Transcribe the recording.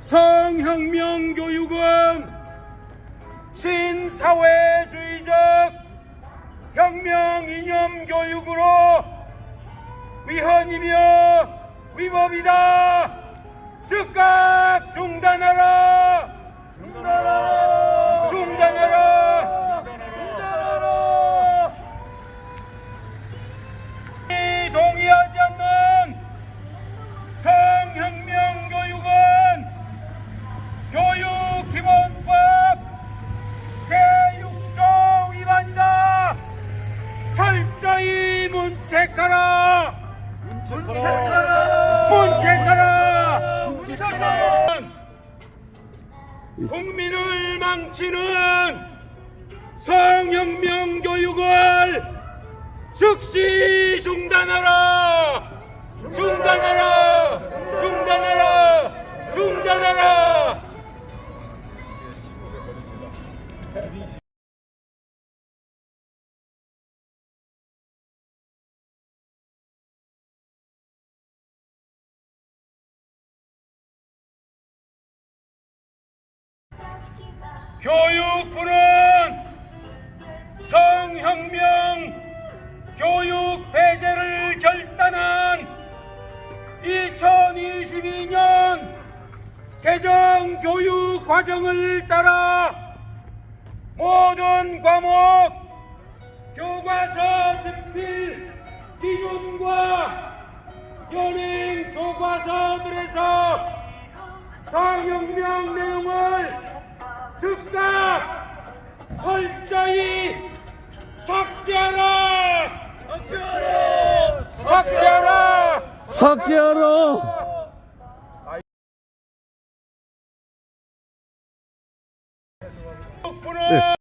성혁명 교육은 신사회주의적 혁명 이념 교육으로 위헌이며 위법이다. 즉각 문책하라. 문책하라. 문책하라. 문책하라. 국민을 망치는 성혁명 교육을 즉시 중단하라! 중단하라! 중단하라! 중단하라! 교육부는 성혁명 교육 배제를 결단한 2022년 개정 교육 과정을 따라 모든 과목 교과서 집필 기준과 연행 교과서들에서 성혁명 내용을 철저히 삭제하라! 삭제하라! 삭제하라! 국부는